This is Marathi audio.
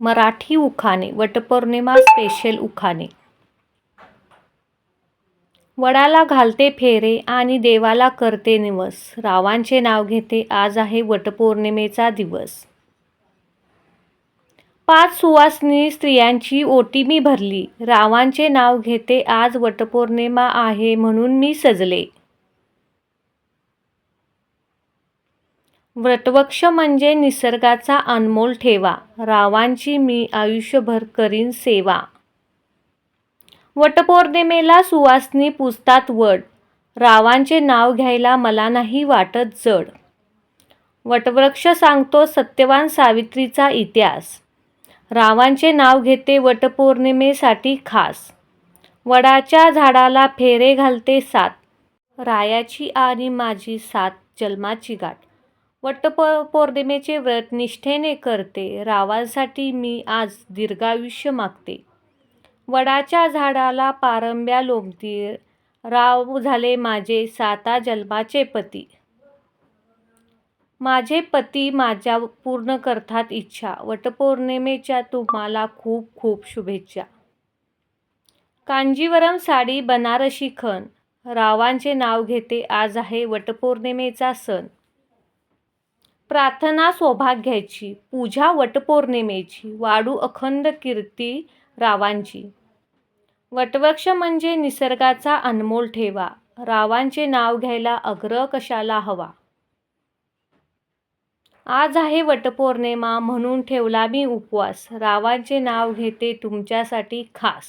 मराठी उखाणे वटपौर्णिमा स्पेशल उखाणे. वडाला घालते फेरे आणि देवाला करते निवस. रावांचे नाव घेते आज आहे वटपौर्णिमेचा दिवस. पाच सुवासनी स्त्रियांची ओटी मी भरली. रावांचे नाव घेते आज वटपौर्णिमा आहे म्हणून मी सजले. वटवृक्ष म्हणजे निसर्गाचा अनमोल ठेवा रावांची मी आयुष्यभर करीन सेवा. वटपौर्णिमेला सुवासनी पुजतात वड रावांचे नाव घ्यायला मला नाही वाटत जड. वटवृक्ष सांगतो सत्यवान सावित्रीचा इतिहास. रावांचे नाव घेते वटपौर्णिमेसाठी खास. वडाच्या झाडाला फेरे घालते सात. रायाची आणि माझी सात जन्माची गाठ. वटप पौर्णिमेचे व्रत निष्ठेने करते. रावांसाठी मी आज दीर्घायुष्य मागते. वडाच्या झाडाला पारंब्या लोंबती राव झाले माझे साता जन्माचे पती. माझे पती माझ्या पूर्ण करतात इच्छा. वटपौर्णिमेच्या तुम्हाला खूप खूप शुभेच्छा. कांजीवरम साडी बनारसी खण. रावांचे नाव घेते. आज आहे वटपौर्णिमेचा सण. प्रार्थना सौभाग्याची पूजा वटपौर्णिमेची वाडू अखंड कीर्ती रावांची. वटवृक्ष म्हणजे निसर्गाचा अनमोल ठेवा रावांचे नाव घ्यायला अग्र कशाला हवा? आज आहे वटपौर्णिमा म्हणून ठेवला मी उपवास रावांचे नाव घेते तुमच्यासाठी खास.